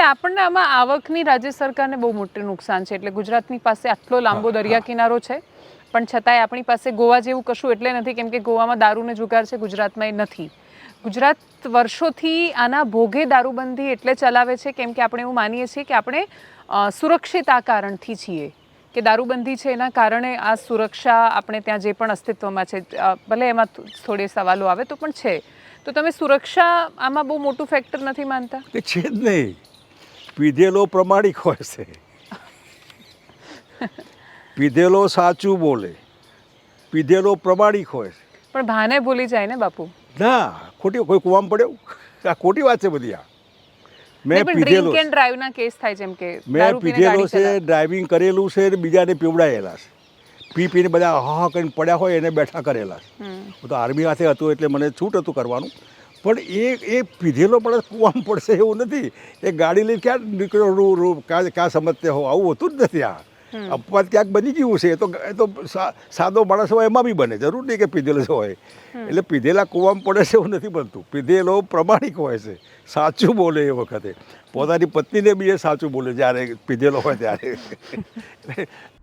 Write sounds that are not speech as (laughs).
એટલે આપણને આમાં આવકની રાજ્ય સરકારને બહુ મોટું નુકસાન છે. એટલે ગુજરાતની પાસે આટલો લાંબો દરિયા કિનારો છે. પણ છતાંય આપણી પાસે ગોવા જેવું કશું એટલે નથી કેમ કે ગોવામાં દારૂને જુગાર છે ગુજરાતમાં એ નથી. ગુજરાત વર્ષોથી આના ભોગે દારૂબંધી એટલે ચલાવે છે કેમ કે આપણે એવું માનીએ છીએ કે આપણે સુરક્ષિત આ કારણથી છીએ. કે દારૂબંધી છે એના કારણે આ સુરક્ષા આપણે ત્યાં જે પણ અસ્તિત્વમાં છે ભલે એમાં થોડે સવાલો આવે તો પણ છે. તો તમે સુરક્ષા આમાં બહુ મોટું ફેક્ટર નથી માનતા? કે છે જ નહીં. પીધેલો પ્રમાણિક હોય છે. પીધેલો સાચું બોલે. પીધેલો પ્રમાણિક હોય છે. પણ ભાને ભૂલી જાય ને બાપુ. ના ખોટી કોઈ કુવામ પડ્યો? આ ખોટી વાત છે બધી આ. મેં પીધેલો એન્ડ ડ્રાઈવના કેસ થાય જેમ કે મેં પીધેલો છે ડ્રાઈવિંગ ડ્રાઇવિંગ કરેલું છે ને બીજાને પીવડાયેલા છે. પી પીને બધા હા હા કરીને પડ્યા હોય એને બેઠા કરેલા છે. હું તો આર્મી સાથે હતું એટલે મને છૂટ હતું કરવાનું. પણ એ એ પીધેલો પણ કૂવામાં પડશે એવું નથી. એ ગાડી લઈને ક્યાં નીકળ્યો? રૂ રૂ ક્યાં ક્યાં સમજતે હો? આવું હોતું જ નથી આ. અપવાદ ક્યાંક બની ગયું છે. એ તો એ તો સાદો માણસ હોય એમાં બી બને. જરૂર નહીં કે પીધેલો હોય. એટલે પીધેલા કૂવામાં પડે છે એવું નથી બનતું. પીધેલો પ્રમાણિક હોય છે. સાચું બોલે એ વખતે. પોતાની પત્નીને બી એ સાચું બોલે જ્યારે પીધેલો હોય ત્યારે. (laughs)